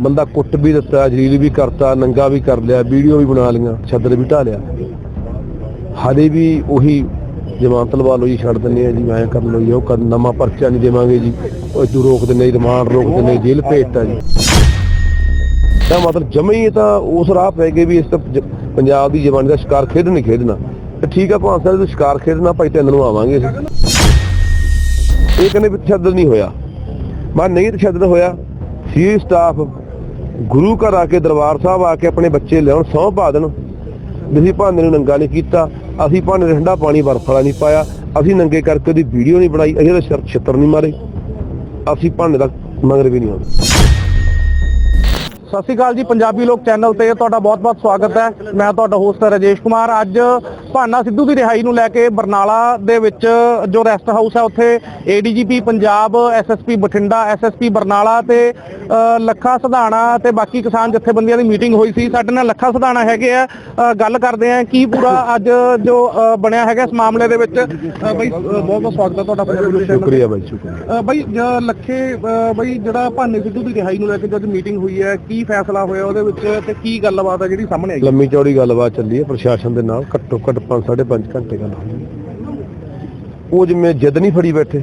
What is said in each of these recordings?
ਬੰਦਾ ਕੁੱਟ ਵੀ ਦਿੱਤਾ, ਜਲੀਲ ਵੀ ਕਰਤਾ, ਨੰਗਾ ਵੀ ਕਰ ਲਿਆ, ਵੀਡੀਓ ਵੀ ਬਣਾ ਲਈਆਂ, ਛੱਦਰ ਵੀ ਢਾ ਲਿਆ। ਹਾਲੇ ਵੀ ਉਹੀ ਜਮਾਨਤ ਲਵਾ ਲਓ ਜੀ ਛੱਡ ਦਿੰਦੇ ਆ ਜੀ, ਮੈਂ ਕਰ ਲਓ ਜੀ ਉਹ ਕਰ ਨਵਾਂ ਪਰਚਾ ਨਹੀਂ ਦੇਵਾਂਗੇ ਜੀ। ਉਹ ਇਦੋਂ ਰੋਕ ਦਿੰਦੇ ਰਿਮਾਂਡ ਰੋਕ ਦਿੰਦੇ ਜੇਲ੍ਹ ਭੇਜਤਾ ਜੀ। ਤਾਂ ਮਤਲਬ ਜਮੇ ਤਾਂ ਉਸ ਰਾਹ ਪੈ ਗਏ ਵੀ ਇਸ ਤਾਂ ਪੰਜਾਬ ਦੀ ਜਵਾਨੀ ਦਾ ਸ਼ਿਕਾਰ ਖੇਡ ਨਹੀਂ ਖੇਡਣਾ। ਤੇ ਠੀਕ ਆ ਭਾਂ ਸਾਹਿਬ ਤੁਸੀਂ ਸ਼ਿਕਾਰ ਖੇਡਣਾ, ਭਾਈ ਤਿੰਨ ਨੂੰ ਆਵਾਂਗੇ ਇਹ ਕਹਿੰਦੇ ਵੀ ਤਸ਼ੱਦਦ ਨਹੀਂ ਹੋਇਆ। ਮੈਂ ਨਹੀਂ ਤਸ਼ੱਦਦ ਹੋਇਆ। ਸੀ ਸਟਾਫ ਗੁਰੂ ਘਰ ਆ ਕੇ ਦਰਬਾਰ ਸਾਹਿਬ ਆ ਕੇ ਆਪਣੇ ਬੱਚੇ ਲਿਆਉਣ, ਸਹੁੰ ਪਾ ਦੇਣ। ਵੀ ਅਸੀਂ ਭਾਂਡੇ ਨੂੰ ਨੰਗਾ ਨਹੀਂ ਕੀਤਾ, ਅਸੀਂ ਭਾਂਡੇ ਦੇ ਠੰਡਾ ਪਾਣੀ ਬਰਫ ਵਾਲਾ ਨਹੀਂ ਪਾਇਆ, ਅਸੀਂ ਨੰਗੇ ਕਰਕੇ ਉਹਦੀ ਵੀਡੀਓ ਨਹੀਂ ਬਣਾਈ, ਅਸੀਂ ਉਹਦੇ ਛਿੱਤਰ ਨਹੀਂ ਮਾਰੇ। ਅਸੀਂ ਭਾਂਡੇ ਦਾ ਮਗਰ ਵੀ ਨਹੀਂ ਆਉਂਦੇ। ਸਤਿ ਸ਼੍ਰੀ ਅਕਾਲ ਜੀ ਪੰਜਾਬੀ ਲੋਕ ਚੈਨਲ ਤੇ ਤੁਹਾਡਾ ਬਹੁਤ-ਬਹੁਤ ਸਵਾਗਤ ਹੈ। ਮੈਂ ਤੁਹਾਡਾ ਹੋਸਟ ਰਜੇਸ਼ ਕੁਮਾਰ। ਅੱਜ ਭਾਨਾ ਸਿੱਧੂ ਦੀ ਰਿਹਾਈ ਨੂੰ ਲੈ ਕੇ ਬਰਨਾਲਾ ਦੇ ਵਿੱਚ ਜੋ ਰੈਸਟ ਹਾਊਸ ਹੈ ਉੱਥੇ ADGP Punjab SSP Bathinda SSP Barnala ਤੇ ਲੱਖਾ ਸਧਾਣਾ ਤੇ ਬਾਕੀ ਕਿਸਾਨ ਜਥੇਬੰਦੀਆਂ ਦੀ ਮੀਟਿੰਗ ਹੋਈ ਸੀ। ਸਾਡੇ ਨਾਲ ਲੱਖਾ ਸਧਾਣਾ ਹੈਗੇ ਆ। ਗੱਲ ਕਰਦੇ ਆ ਕੀ ਪੂਰਾ ਅੱਜ ਜੋ ਬਣਿਆ ਹੈਗਾ ਇਸ ਮਾਮਲੇ ਦੇ ਵਿੱਚ। ਬਈ ਬਹੁਤ-ਬਹੁਤ ਸਵਾਗਤ ਹੈ ਤੁਹਾਡਾ ਪੰਜਾਬੀ ਲੋਕ ਚੈਨਲ। ਸ਼ੁਕਰੀਆ ਬਾਈ ਸ਼ੁਕਰੀਆ। ਬਈ ਲੱਖੇ ਬਈ ਜਿਹੜਾ ਭਾਨੇ ਸਿੱਧੂ ਦੀ ਰਿਹਾਈ ਨੂੰ ਲੈ ਕੇ ਜਦ ਮੀਟਿੰਗ ਹੋਈ ਹੈ ਕੀ ਫੈਸਲਾ ਹੋਇਆ ਉਹਦੇ ਵਿੱਚ ਤੇ ਕੀ ਗੱਲਬਾਤ ਹੈ ਜਿਹੜੀ ਸਾਹਮਣੇ ਆਈ? ਲੰਮੀ ਚੌੜੀ ਗੱਲਬਾਤ ਚੱਲੀ ਹੈ ਪ੍ਰਸ਼ਾਸਨ ਦੇ ਨਾਲ, ਘੱਟੋ ਘੱਟ 5 5.5 ਘੰਟੇ ਗੱਲ ਹੋਈ। ਉਹ ਜਿਵੇਂ ਜਿੱਦ ਨਹੀਂ ਫੜੀ ਬੈਠੇ।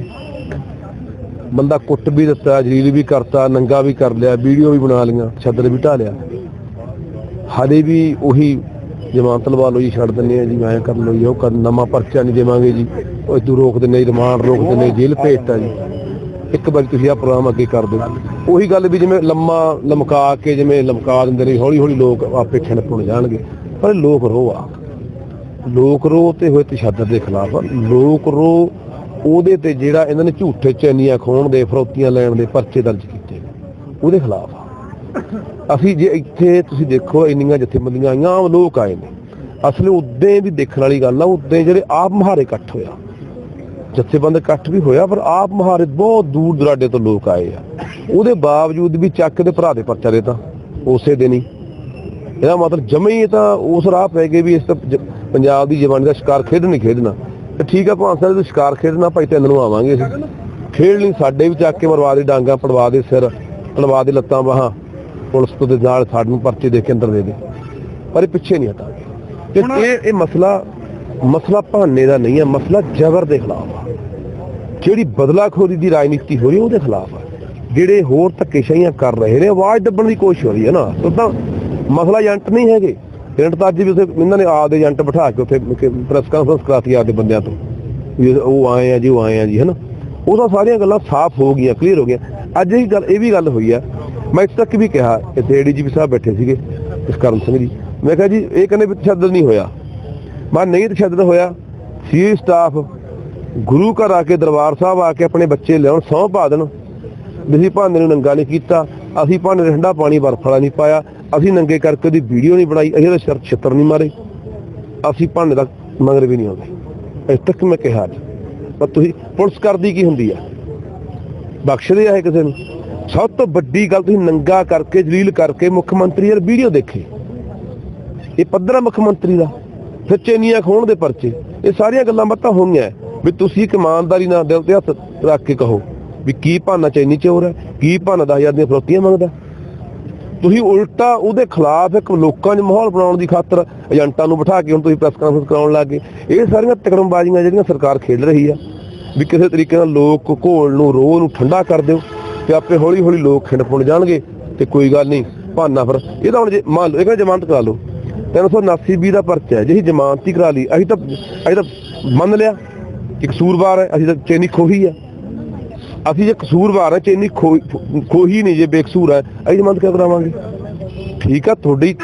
ਬੰਦਾ ਕੁੱਟ ਵੀ ਦਿੱਤਾ ਜਲੀਲ ਵੀ ਕਰਤਾ, ਨੰਗਾ ਵੀ ਕਰ ਲਿਆ, ਵੀਡੀਓ ਵੀ ਬਣਾ ਲਈਆਂ ਛੱਦਰ ਵੀ ਢਾ ਲਿਆ। ਹਾਲੇ ਵੀ ਉਹੀ ਜਮਾਨਤ ਲਵਾ ਲਓ ਜੀ, ਛੱਡ ਦਿੰਦੇ ਆ ਜੀ ਮੈਂ ਕਰ ਲਓ ਜੀ, ਉਹ ਨਵਾਂ ਪਰਚਾ ਨਹੀਂ ਦੇਵਾਂਗੇ ਜੀ। ਉਹ ਇਦੋਂ ਰੋਕ ਦਿੰਦੇ ਰਿਮਾਂਡ ਰੋਕ ਦਿੰਦੇ ਜੇਲ੍ਹ ਭੇਜਤਾ ਜੀ। ਇੱਕ ਵਾਰੀ ਤੁਸੀਂ ਆ ਪ੍ਰੋਗਰਾਮ ਅੱਗੇ ਕਰ ਦਿਓ। ਉਹੀ ਗੱਲ ਵੀ ਜਿਵੇਂ ਲੰਮਾ ਲਮਕਾ ਕੇ ਜਿਵੇਂ ਲਮਕਾ ਦਿੰਦੇ ਨੇ ਹੌਲੀ ਹੌਲੀ ਲੋਕ ਆਪੇ ਖਿੰਡ ਪੁਣ ਜਾਣਗੇ। ਪਰ ਲੋਕ ਰੋ ਆ। ਲੋਕ ਰੋ ਤੇ ਹੋਏ ਤਸ਼ੱਦਦ ਦੇ ਖਿਲਾਫ। ਆ। ਲੋਕ ਰੋ, ਉਹਦੇ ਤੇ ਜਿਹੜਾ ਇਹਨਾਂ ਨੇ ਝੂਠੇ ਚੈਨੀਆਂ ਖੋਣ ਦੇ, ਫਰੋਤੀਆਂ ਲੈਣ ਦੇ ਪਰਚੇ ਦਰਜ ਕੀਤੇ ਉਹਦੇ ਖਿਲਾਫ ਆ। ਅਸੀਂ ਜੇ ਇੱਥੇ ਤੁਸੀਂ ਦੇਖੋ ਇੰਨੀਆਂ ਜਥੇਬੰਦੀਆਂ ਆਈਆਂ, ਆਮ ਲੋਕ ਆਏ ਨੇ। ਅਸਲ ਉਦੋਂ ਵੀ ਦੇਖਣ ਵਾਲੀ ਗੱਲ ਆ, ਉਦੋਂ ਜਿਹੜੇ ਆਪ ਮਹਾਰੇ ਇਕੱਠ ਹੋਇਆ ਜਥੇਬੰਦ ਇਕੱਠ ਵੀ ਹੋਇਆ ਪਰ ਆਪ ਮਹਾਰੇ ਬਹੁਤ ਦੂਰ ਦੁਰਾਡੇ ਤੋਂ ਲੋਕ ਆਏ ਆ। ਉਹਦੇ ਬਾਵਜੂਦ ਵੀ ਚੱਕ ਦੇ ਭਰਾ ਦੇ ਪਰਚਾ ਦੇ ਤਾਂ ਉਸੇ ਦਿਨ ਹੀ। ਇਹਦਾ ਮਤਲਬ ਜਮੇ ਹੀ ਤਾਂ ਉਸ ਰਾਹ ਪੈ ਗਏ ਵੀ ਇਸ ਤਾਂ ਪੰਜਾਬ ਦੀ ਜਵਾਨੀ ਦਾ ਸ਼ਿਕਾਰ ਖੇਡ ਨਹੀਂ ਖੇਡਣਾ। ਤੇ ਠੀਕ ਆ ਭਾਂ ਸਾਹਿਬ ਸ਼ਿਕਾਰ ਖੇਡਣਾ ਭਾਈ ਤਿੰਨ ਨੂੰ ਆਵਾਂਗੇ ਅਸੀਂ। ਖੇਡ ਨਹੀਂ ਸਾਡੇ ਵੀ ਚੱਕ ਕੇ ਮਰਵਾ ਦੇ ਡਾਂਗਾ ਪੜਵਾ ਦੇ ਸਿਰ ਪੜਵਾ ਦੇ ਲੱਤਾਂ ਬਾਹਾਂ। ਪੁਲਿਸ ਤੋਂ ਦੇ ਨਾਲ ਸਾਨੂੰ ਪਰਚੇ ਦੇ ਕੇ ਅੰਦਰ ਦੇ ਦੇ। ਪਰ ਇਹ ਪਿੱਛੇ ਨਹੀਂ ਹਟਾਂਗੇ। ਤੇ ਇਹ ਇਹ ਮਸਲਾ ਮਸਲਾ ਭਾਨੇ ਦਾ ਨਹੀਂ ਹੈ, ਮਸਲਾ ਜ਼ਬਰ ਦੇ ਖਿਲਾਫ ਆ। ਜਿਹੜੀ ਬਦਲਾਖੋਰੀ ਦੀ ਰਾਜਨੀਤੀ ਹੋ ਰਹੀ ਉਹਦੇ ਖਿਲਾਫ ਆ। ਜਿਹੜੇ ਹੋਰ ਧੱਕੇਸ਼ਾਹੀਆਂ ਕਰ ਰਹੇ ਨੇ, ਆਵਾਜ਼ ਦੱਬਣ ਦੀ ਕੋਸ਼ਿਸ਼ ਹੋ ਰਹੀ ਹੈ ਨਾ। ਉਦਾਂ ਮਸਲਾ ਏਜੰਟ ਨਹੀਂ ਹੈਗੇ। ਏਜੰਟ ਤਾਂ ਅੱਜ ਵੀ ਉਸੇ ਇਹਨਾਂ ਨੇ ਆਪਦੇ ਏਜੰਟ ਬਿਠਾ ਕੇ ਉੱਥੇ ਪ੍ਰੈਸ ਕਾਨਫਰੰਸ ਕਰਾਤੀ ਆਪਦੇ ਬੰਦਿਆਂ ਤੋਂ। ਉਹ ਆਏ ਆ ਜੀ, ਉਹ ਆਏ ਆ ਜੀ ਹਨਾ ਉਹ ਤਾਂ ਸਾਰੀਆਂ ਗੱਲਾਂ ਸਾਫ਼ ਹੋ ਗਈਆਂ ਕਲੀਅਰ ਹੋ ਗਈਆਂ। ਅੱਜ ਇਹ ਗੱਲ ਇਹ ਵੀ ਗੱਲ ਹੋਈ ਆ। ਮੈਂ ਇਸ ਤੱਕ ਵੀ ਕਿਹਾ, ਇੱਥੇ ਏਡੀਜੀਪੀ ਸਾਹਿਬ ਬੈਠੇ ਸੀਗੇ ਕਰਮ ਸਿੰਘ ਜੀ। ਮੈਂ ਕਿਹਾ ਜੀ, ਇਹ ਕਹਿੰਦੇ ਵੀ ਤਸ਼ੱਦਦ ਨਹੀਂ ਹੋਇਆ। ਮੈਂ ਨਹੀਂ ਤਸ਼ੱਦਦ ਹੋਇਆ। ਸੀ ਸਟਾਫ ਗੁਰੂ ਘਰ ਆ ਕੇ, ਦਰਬਾਰ ਸਾਹਿਬ ਆ ਕੇ ਆਪਣੇ ਬੱਚੇ ਲਿਆਉਣ, ਸਹੁੰ ਪਾ ਦੇਣ। ਵੀ ਅਸੀਂ ਭਾਂਡੇ ਨੂੰ ਨੰਗਾ ਨਹੀਂ ਕੀਤਾ। ਅਸੀਂ ਭਾਂਡੇ ਦੇ ਠੰਡਾ ਪਾਣੀ ਬਰਫ ਵਾਲਾ ਨਹੀਂ ਪਾਇਆ। ਅਸੀਂ ਨੰਗੇ ਕਰਕੇ ਉਹਦੀ ਵੀਡੀਓ ਨਹੀਂ ਬਣਾਈ। ਅਸੀਂ ਉਹਦੇ ਸਿਰ ਛਿੱਤਰ ਨਹੀਂ ਮਾਰੇ। ਅਸੀਂ ਭਾਂਡੇ ਦਾ ਮਗਰ ਵੀ ਨਹੀਂ ਆਉਂਦੇ। ਇਸ ਤੱਕ ਮੈਂ ਕਿਹਾ ਜੀ ਪਰ ਤੁਸੀਂ, ਪੁਲਿਸ ਕਰਦੀ ਕੀ ਹੁੰਦੀ ਆ? ਬਖਸ਼ਦੇ ਆ ਕਿਸੇ ਨੂੰ? ਸਭ ਤੋਂ ਵੱਡੀ ਗੱਲ ਤੁਸੀਂ ਨੰਗਾ ਕਰਕੇ, ਜਲੀਲ ਕਰਕੇ ਮੁੱਖ ਮੰਤਰੀ ਯਾਰ ਵੀਡੀਓ ਦੇਖੇ। ਇਹ ਪੱਧਰਾ ਮੁੱਖ ਮੰਤਰੀ ਦਾ। ਫਿਰ ਚੇਨੀਆਂ ਖੋਣ ਦੇ ਪਰਚੇ। ਇਹ ਸਾਰੀਆਂ ਗੱਲਾਂ ਬਾਤਾਂ ਹੋਈਆਂ। ਵੀ ਤੁਸੀਂ ਇੱਕ ਇਮਾਨਦਾਰੀ ਨਾਲ ਦਿਲ ਤੇ ਹੱਥ ਰੱਖ ਕੇ ਕਹੋ ਵੀ ਕੀ ਭਾਨਾ ਚੈਨੀ ਚੋਰ ਹੈ? ਕੀ ਭਾਨਾ 10000 ਦੀਆਂ ਫਰੋਤੀਆਂ ਮੰਗਦਾ? ਤੁਸੀਂ ਉਲਟਾ ਉਹਦੇ ਖਿਲਾਫ ਇੱਕ ਲੋਕਾਂ 'ਚ ਮਾਹੌਲ ਬਣਾਉਣ ਦੀ ਖਾਤਰ ਏਜੰਟਾਂ ਨੂੰ ਬਿਠਾ ਕੇ ਹੁਣ ਤੁਸੀਂ ਪ੍ਰੈਸ ਕਾਨਫਰੰਸ ਕਰਾਉਣ ਲੱਗੇ ਇਹ ਸਾਰੀਆਂ ਤਕੜਮਬਾਜ਼ੀਆਂ ਜਿਹੜੀਆਂ ਸਰਕਾਰ ਖੇਡ ਰਹੀ ਆ, ਵੀ ਕਿਸੇ ਤਰੀਕੇ ਨਾਲ ਲੋਕ ਘੋਲ ਨੂੰ, ਰੋਹ ਨੂੰ ਠੰਡਾ ਕਰ ਦਿਓ ਤੇ ਆਪੇ ਹੌਲੀ ਹੌਲੀ ਲੋਕ ਖਿੰਡ ਪੁਣ ਜਾਣਗੇ ਤੇ ਕੋਈ ਗੱਲ ਨਹੀਂ, ਭਾਨਾ ਫਿਰ। ਇਹਦਾ ਹੁਣ ਜੇ ਮੰਨ ਲਓ, ਇਹ ਕਹਿੰਦੇ ਜ਼ਮਾਨਤ ਕਰਾ ਲਓ। 379 ਬੀ ਦਾ ਪਰਚਾ ਹੈ ਜੇ ਅਸੀਂ ਜ਼ਮਾਨਤ ਕਰਾ ਲਈ। ਅਸੀਂ ਤਾਂ ਅਸੀਂ ਤਾਂ ਮੰਨ ਲਿਆ ਕਿ ਕਸੂਰਵਾਰ ਹੈ, ਅਸੀਂ ਤਾਂ ਚੇਨੀ ਖੋਹੀ ਆ ਅਸੀਂ ਜੇ ਕਸੂਰਵਾਰ ਹੈ, ਚੈਨੀ ਖੋਹੀ ਖੋਹੀ ਨਹੀਂ, ਜੇ ਬੇਕਸੂਰ ਹੈ, ਅਸੀਂ ਜ਼ਮਾਨਤ ਕਿਉਂ ਕਰਾਵਾਂਗੇ? ਠੀਕ ਆ, ਤੁਹਾਡੀ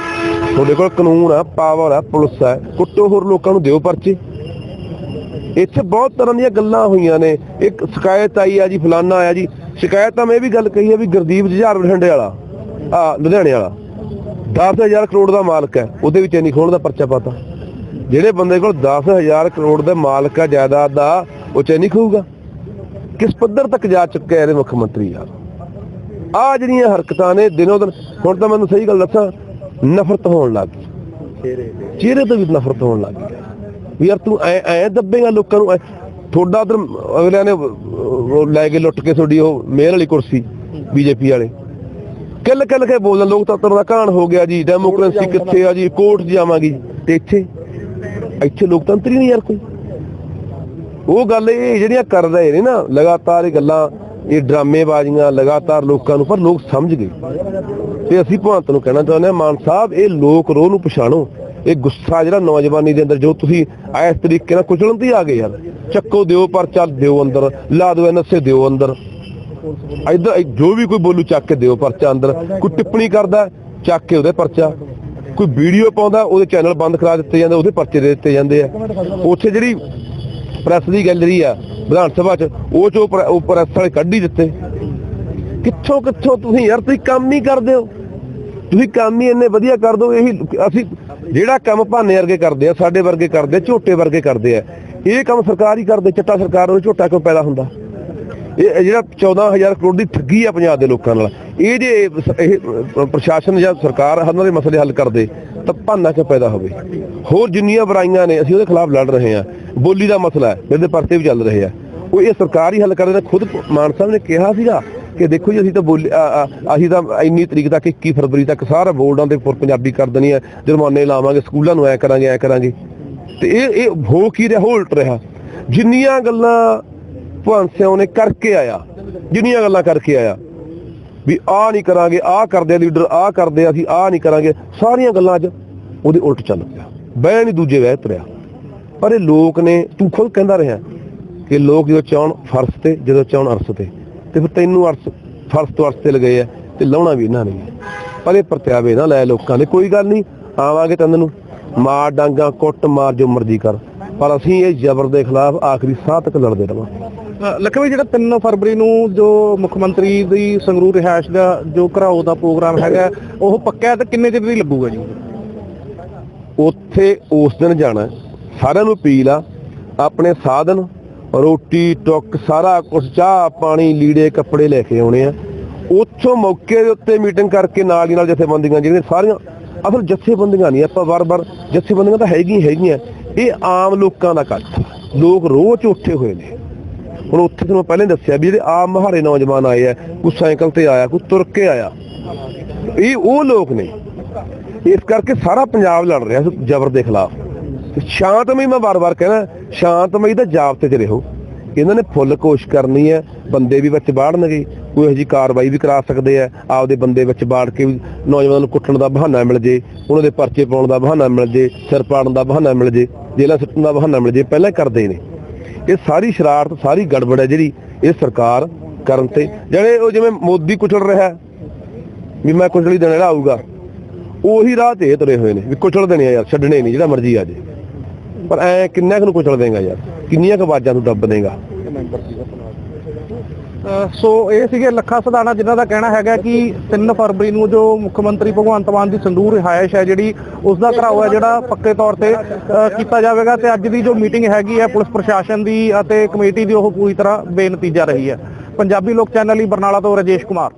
ਤੁਹਾਡੇ ਕੋਲ ਕਾਨੂੰਨ ਆ ਪਾਵਰ ਆ ਪੁਲਿਸ ਹੈ, ਕੁੱਟੋ ਹੋਰ ਲੋਕਾਂ ਨੂੰ ਦਿਓ ਪਰਚੇ। ਇੱਥੇ ਬਹੁਤ ਤਰ੍ਹਾਂ ਦੀਆਂ ਗੱਲਾਂ ਹੋਈਆਂ ਨੇ। ਇੱਕ ਸ਼ਿਕਾਇਤ ਆਈ ਆ ਜੀ, ਫਲਾਨਾ ਆਇਆ ਜੀ। ਸ਼ਿਕਾਇਤ ਤਾਂ ਮੈਂ ਇਹ ਵੀ ਗੱਲ ਕਹੀ ਆ ਵੀ ਗੁਰਦੀਪ ਜੁਝਾਰ ਬਠਿੰਡੇ ਵਾਲਾ। ਆ, ਲੁਧਿਆਣੇ ਵਾਲਾ। 10000 ਕਰੋੜ ਦਾ ਮਾਲਕ ਹੈ, ਉਹਦੇ ਵਿੱਚ ਨਹੀਂ ਖੋਣ ਦਾ ਪਰਚਾ ਪਾਤਾ। ਜਿਹੜੇ ਬੰਦੇ ਕੋਲ 10000 ਕਰੋੜ ਦਾ ਮਾਲਕ ਹੈ ਜਾਇਦਾਦ ਦਾ, ਉਹ ਚੈਨੀ ਨਹੀਂ ਖੂਗਾ ਕਿਸ ਪੱਧਰ ਤੱਕ ਜਾ ਚੁੱਕੇ ਇਹਦੇ ਮੁੱਖ ਮੰਤਰੀ ਯਾਰ? ਆ ਜਿਹੜੀਆਂ ਹਰਕਤਾਂ ਨੇ, ਦਿਨੋਂ ਦਿਨ, ਹੁਣ ਤਾਂ ਮੈਨੂੰ ਸਹੀ ਗੱਲ ਦੱਸਾਂ, ਨਫ਼ਰਤ ਹੋਣ ਲੱਗ ਗਈ। ਚਿਹਰੇ ਤੋਂ ਵੀ ਨਫ਼ਰਤ ਹੋਣ ਲੱਗ ਗਈ। ਵੀ ਯਾਰ ਤੂੰ ਐ ਐ ਦੱਬੇਗਾ ਲੋਕਾਂ ਨੂੰ, ਐਂ। ਤੁਹਾਡਾ ਉਧਰ ਅਗਲਿਆਂ ਨੇ ਲੈ ਕੇ ਲੁੱਟ ਕੇ ਤੁਹਾਡੀ ਉਹ ਮੇਅਰ ਵਾਲੀ ਕੁਰਸੀ, ਬੀਜੇਪੀ ਵਾਲੇ। ਕਿੱਲ ਕਿੱਲ ਕੇ ਬੋਲਦੇ ਲੋਕਤੰਤਰ ਦਾ ਘਾਣ ਹੋ ਗਿਆ ਜੀ ਡੈਮੋਕ੍ਰੇਸੀ ਕਿੱਥੇ ਆ ਜੀ ਕੋਰਟ ਜਾਵਾਂਗੀ ਤੇ ਇੱਥੇ? ਇੱਥੇ ਲੋਕਤੰਤਰ ਹੀ ਨਹੀਂ ਯਾਰ ਕੋਈ। ਉਹ ਗੱਲ ਇਹ ਜਿਹੜੀਆਂ ਕਰ ਰਹੇ ਨੇ ਨਾ ਲਗਾਤਾਰ ਇਹ ਗੱਲਾਂ ਇਹ ਡਰਾਮੇਬਾਜ਼ੀਆਂ ਲਗਾਤਾਰ ਲੋਕਾਂ ਨੂੰ ਪਰ ਲੋਕ ਸਮਝ ਗਏ। ਤੇ ਅਸੀਂ ਭਗਵੰਤ ਨੂੰ ਕਹਿਣਾ ਚਾਹੁੰਦੇ ਹਾਂ ਮਾਨ ਸਾਹਿਬ ਇਹ ਲੋਕ ਰੋਹ ਨੂੰ ਪਛਾਣੋ। ਇਹ ਗੁੱਸਾ ਜਿਹੜਾ ਨੌਜਵਾਨੀ ਦੇ ਅੰਦਰ ਜੋ ਤੁਸੀਂ ਇਸ ਤਰੀਕੇ ਨਾਲ ਕੁਚਲਣ ਤੇ ਆ ਗਏ ਯਾਰ। ਚੱਕੋ ਦਿਓ ਪਰ ਚੱਲ ਦਿਓ ਅੰਦਰ ਲਾ ਦਿਓ ਨਸੇ ਦਿਓ ਅੰਦਰ। ਇੱਧਰ ਜੋ ਵੀ ਕੋਈ ਬੋਲੂ ਚੱਕ ਕੇ ਦਿਓ ਪਰਚਾ ਅੰਦਰ। ਕੋਈ ਟਿੱਪਣੀ ਕਰਦਾ, ਚੱਕ ਕੇ ਉਹਦੇ ਪਰਚਾ। ਕੋਈ ਵੀਡੀਓ ਪਾਉਂਦਾ, ਉਹਦੇ ਚੈਨਲ ਬੰਦ ਕਰਾ ਦਿੱਤੇ ਜਾਂਦੇ, ਉਹਦੇ ਪਰਚੇ ਦੇ ਦਿੱਤੇ ਜਾਂਦੇ ਆ। ਉੱਥੇ ਜਿਹੜੀ ਪ੍ਰੈਸ ਦੀ ਗੈਲਰੀ ਆ, ਵਿਧਾਨ ਸਭਾ 'ਚ, ਉਹ 'ਚ ਉਹ ਪ੍ਰੈਸ ਵਾਲੇ ਕੱਢ ਹੀ ਦਿੱਤੇ। ਕਿੱਥੋਂ ਕਿੱਥੋਂ ਤੁਸੀਂ ਯਾਰ, ਤੁਸੀਂ ਕੰਮ ਨਹੀਂ ਕਰਦੇ ਹੋ। ਤੁਸੀਂ ਕੰਮ ਹੀ ਇੰਨੇ ਵਧੀਆ ਕਰ ਦੋ ਇਹੀ ਅਸੀਂ ਜਿਹੜਾ ਕੰਮ ਭਾਨੇ ਵਰਗੇ ਕਰਦੇ ਆ, ਸਾਡੇ ਵਰਗੇ ਕਰਦੇ ਝੋਟੇ ਵਰਗੇ ਕਰਦੇ ਆ। ਇਹ ਕੰਮ ਸਰਕਾਰ ਹੀ ਕਰਦੇ, ਚਿੱਟਾ ਸਰਕਾਰ ਨੂੰ ਝੋਟਾ ਕਿਉਂ ਪੈਦਾ ਹੁੰਦਾ? ਇਹ ਇਹ ਜਿਹੜਾ 14000 ਕਰੋੜ ਦੀ ਠੱਗੀ ਆ ਪੰਜਾਬ ਦੇ ਲੋਕਾਂ ਨਾਲ, ਇਹ ਜੇ ਇਹ ਪ੍ਰਸ਼ਾਸਨ ਜਾਂ ਸਰਕਾਰ ਉਹਨਾਂ ਦੇ ਮਸਲੇ ਹੱਲ ਕਰਦੇ, ਤਾਂ ਭਾਨਾ ਕਿਉਂ ਪੈਦਾ ਹੋਵੇ? ਹੋਰ ਜਿੰਨੀਆਂ ਬੁਰਾਈਆਂ ਨੇ, ਅਸੀਂ ਉਹਦੇ ਖਿਲਾਫ ਲੜ ਰਹੇ ਹਾਂ। ਬੋਲੀ ਦਾ ਮਸਲਾ ਹੈ ਇਹਦੇ ਪਰਤੇ ਵੀ ਚੱਲ ਰਹੇ ਆ। ਉਹ ਇਹ ਸਰਕਾਰ ਹੀ ਹੱਲ ਕਰਦੇ ਨੇ। ਖੁਦ ਮਾਨ ਸਾਹਿਬ ਨੇ ਕਿਹਾ ਸੀਗਾ ਕਿ ਦੇਖੋ ਜੀ, ਅਸੀਂ ਤਾਂ ਬੋਲੀ ਅਸੀਂ ਤਾਂ ਇੰਨੀ ਤਰੀਕ ਤੱਕ 21 ਫਰਵਰੀ ਤੱਕ ਸਾਰਾ ਬੋਰਡਾਂ ਦੇ ਉੱਪਰ ਪੰਜਾਬੀ ਕਰ ਦੇਣੀ ਹੈ। ਜੁਰਮਾਨੇ ਲਾਵਾਂਗੇ, ਸਕੂਲਾਂ ਨੂੰ ਐ ਕਰਾਂਗੇ ਐ ਕਰਾਂਗੇ। ਤੇ ਇਹ ਇਹ ਹੋ ਕੀ ਰਿਹਾ? ਹੋਲਟ ਰਿਹਾ। ਜਿੰਨੀਆਂ ਗੱਲਾਂ ਭਵੰਸਿਆਂ ਨੇ ਕਰਕੇ ਆਇਆ। ਜਿੰਨੀਆਂ ਗੱਲਾਂ ਕਰਕੇ ਆਇਆ। ਵੀ ਆਹ ਨਹੀਂ ਕਰਾਂਗੇ ਆਹ ਕਰਦੇ ਆ ਲੀਡਰ ਆਹ ਕਰਦੇ ਆ, ਅਸੀਂ ਆਹ ਨਹੀਂ ਕਰਾਂਗੇ। ਸਾਰੀਆਂ ਗੱਲਾਂ ਅੱਜ ਉਹਦੇ ਉਲਟ ਚੱਲ ਪਿਆ। ਬਹਿ ਨਹੀਂ ਦੂਜੇ ਵਹਿ ਤੁਰਿਆ। ਪਰ ਇਹ ਲੋਕ ਨੇ ਤੂੰ ਖੁਦ ਕਹਿੰਦਾ ਰਿਹਾ ਕਿ ਲੋਕ ਜਦੋਂ ਚਾਹਣ ਫਰਸ਼ ਤੇ ਜਦੋਂ ਚਾਹਣ ਅਰਸ ਤੇ ਤੇ ਫਿਰ ਤੈਨੂੰ ਅਰਸ ਫਰਸ਼ ਤੋਂ ਅਰਸ ਤੇ ਲਗਏ ਆ ਤੇ ਲਾਉਣਾ ਵੀ ਇਹਨਾਂ ਨੇ। ਪਰ ਇਹ ਪ੍ਰਤਿਆਵੇ ਨਾ ਲੈ ਲੋਕਾਂ ਨੇ ਕੋਈ ਗੱਲ ਨਹੀਂ ਆਵਾਂਗੇ ਤੈਨੂੰ ਮਾਰ ਡਾਂਗਾ ਕੁੱਟ ਮਾਰ ਜੋ ਮਰਜ਼ੀ ਕਰ। ਪਰ ਅਸੀਂ ਇਹ ਜ਼ਬਰ ਦੇ ਖਿਲਾਫ ਆਖਰੀ ਸਾਹ ਤੱਕ ਲੜਦੇ ਰਵਾਂਗੇ। ਲਖਵੀ ਜਿਹੜਾ 3 ਫਰਵਰੀ ਨੂੰ ਜੋ ਮੁੱਖ ਮੰਤਰੀ ਦੀ ਸੰਗਰੂਰ ਰਿਹਾਇਸ਼ ਦਾ ਜੋ ਘਰਾਓ ਦਾ ਪ੍ਰੋਗਰਾਮ ਹੈਗਾ, ਉਹ ਪੱਕਾ ਹੈ ਤੇ ਕਿੰਨੇ ਚਿਰ ਦੀ ਲੱਗੂਗਾ ਜੀ? ਉੱਥੇ ਉਸ ਦਿਨ ਜਾਣਾ ਸਾਰਿਆਂ ਨੂੰ ਅਪੀਲ ਆ, ਆਪਣੇ ਸਾਧਨ, ਰੋਟੀ, ਟੁੱਕ, ਸਾਰਾ ਕੁਝ ਚਾਹ, ਪਾਣੀ, ਲੀੜੇ, ਕੱਪੜੇ ਲੈ ਕੇ ਆਉਣੇ ਆ। ਉੱਥੋਂ ਮੌਕੇ ਦੇ ਉੱਤੇ ਮੀਟਿੰਗ ਕਰਕੇ ਨਾਲ ਦੀ ਨਾਲ ਜਥੇਬੰਦੀਆਂ ਜਿਹੜੀਆਂ ਸਾਰੀਆਂ ਅਸਲ ਜਥੇਬੰਦੀਆਂ ਨਹੀਂ, ਆਪਾਂ ਵਾਰ-ਵਾਰ ਜਥੇਬੰਦੀਆਂ ਤਾਂ ਹੈਗੀਆਂ ਹੈਗੀਆਂ। ਇਹ ਆਮ ਲੋਕਾਂ ਦਾ ਇਕੱਠ ਲੋਕ ਰੋਜ਼ ਉੱਠੇ ਹੋਏ ਨੇ। ਹੁਣ ਉੱਥੇ ਤੁਹਾਨੂੰ ਪਹਿਲਾਂ ਦੱਸਿਆ ਵੀ ਜਿਹੜੇ ਆਮ ਮਹਾਰੇ ਨੌਜਵਾਨ ਆਏ ਆ, ਕੋਈ ਸਾਈਕਲ ਤੇ ਆਇਆ, ਕੋਈ ਤੁਰ ਕੇ ਆਇਆ। ਇਹ ਉਹ ਲੋਕ ਨੇ। ਇਸ ਕਰਕੇ ਸਾਰਾ ਪੰਜਾਬ ਲੜ ਰਿਹਾ ਜ਼ਬਰ ਦੇ ਖਿਲਾਫ। ਸ਼ਾਂਤਮਈ ਮੈਂ ਵਾਰ-ਵਾਰ ਕਹਿਣਾ, ਸ਼ਾਂਤਮਈ ਦਾ ਜਾਬਤੇ 'ਚ ਰਹੋ। ਇਹਨਾਂ ਨੇ ਫੁੱਲ ਕੋਸ਼ਿਸ਼ ਕਰਨੀ ਹੈ, ਬੰਦੇ ਵੀ ਵਿੱਚ ਬਾੜਨਗੇ, ਕੋਈ ਇਹੋ ਜਿਹੀ ਕਾਰਵਾਈ ਵੀ ਕਰਾ ਸਕਦੇ ਆ, ਆਪਦੇ ਬੰਦੇ ਵਿੱਚ ਬਾੜ ਕੇ ਨੌਜਵਾਨਾਂ ਨੂੰ ਕੁੱਟਣ ਦਾ ਬਹਾਨਾ ਮਿਲ ਜੇ, ਉਹਨਾਂ ਦੇ ਪਰਚੇ ਪਾਉਣ ਦਾ ਬਹਾਨਾ ਮਿਲ ਜੇ, ਸਿਰ ਪਾੜਨ ਦਾ ਬਹਾਨਾ ਮਿਲ ਜੇ, ਜੇਲ੍ਹਾਂ ਸੁੱਟਣ ਦਾ ਬਹਾਨਾ ਮਿਲ ਜੇ, ਪਹਿਲਾਂ ਕਰਦੇ ਨੇ। ਇਹ ਸਾਰੀ ਸ਼ਰਾਰਤ, ਸਾਰੀ ਗੜਬੜ ਹੈ ਜਿਹੜੀ ਇਹ ਸਰਕਾਰ ਕਰਨ ਤੇ। ਜਿਹੜੇ ਉਹ ਜਿਵੇਂ ਮੋਦੀ ਕੁਚਲ ਰਿਹਾ, ਵੀ ਮੈਂ ਕੁਚਲੀ ਦੇਣ ਜਿਹੜਾ ਆਊਗਾ, ਉਹੀ ਰਾਹ ਤੇ ਇਹ ਤੁਰੇ ਹੋਏ ਨੇ, ਵੀ ਕੁਚਲ ਦੇਣੇ ਆ ਯਾਰ, ਛੱਡਣੇ ਨਹੀਂ, ਜਿਹੜਾ ਮਰਜ਼ੀ ਆ ਜੇ ਪਰ ਐ ਕਿੰਨਾ ਕੁ ਨੂੰ ਕੁਚਲ ਦੇਗਾ ਯਾਰ? ਕਿੰਨੀਆਂ ਕੁ ਆਵਾਜ਼ਾਂ ਨੂੰ ਦੱਬ ਦੇਗਾ ਸੋ ਇਹ ਸੀਗੇ ਲੱਖਾ ਸਦਾਣਾ ਜਿਨ੍ਹਾਂ ਦਾ ਕਹਿਣਾ ਹੈਗਾ ਕਿ 3 ਫਰਵਰੀ ਨੂੰ ਜੋ ਮੁੱਖ ਮੰਤਰੀ ਭਗਵੰਤ ਮਾਨ ਦੀ ਸੰਗਰੂਰ ਰਿਹਾਇਸ਼ ਹੈ ਜਿਹੜੀ ਉਸ ਦਾ ਘਰਾਓ ਹੈ ਜਿਹੜਾ ਪੱਕੇ ਤੌਰ ਤੇ ਅ, ਕੀਤਾ ਜਾਵੇਗਾ ਤੇ ਅੱਜ ਦੀ ਜੋ ਮੀਟਿੰਗ ਹੈਗੀ ਹੈ ਪੁਲਿਸ ਪ੍ਰਸ਼ਾਸਨ ਦੀ ਅਤੇ ਕਮੇਟੀ ਦੀ ਉਹ ਪੂਰੀ ਤਰ੍ਹਾਂ ਬੇਨਤੀਜਾ ਰਹੀ ਹੈ। ਪੰਜਾਬੀ ਲੋਕ ਚੈਨਲ ਲਈ ਬਰਨਾਲਾ ਤੋਂ ਰਜੇਸ਼ ਕੁਮਾਰ।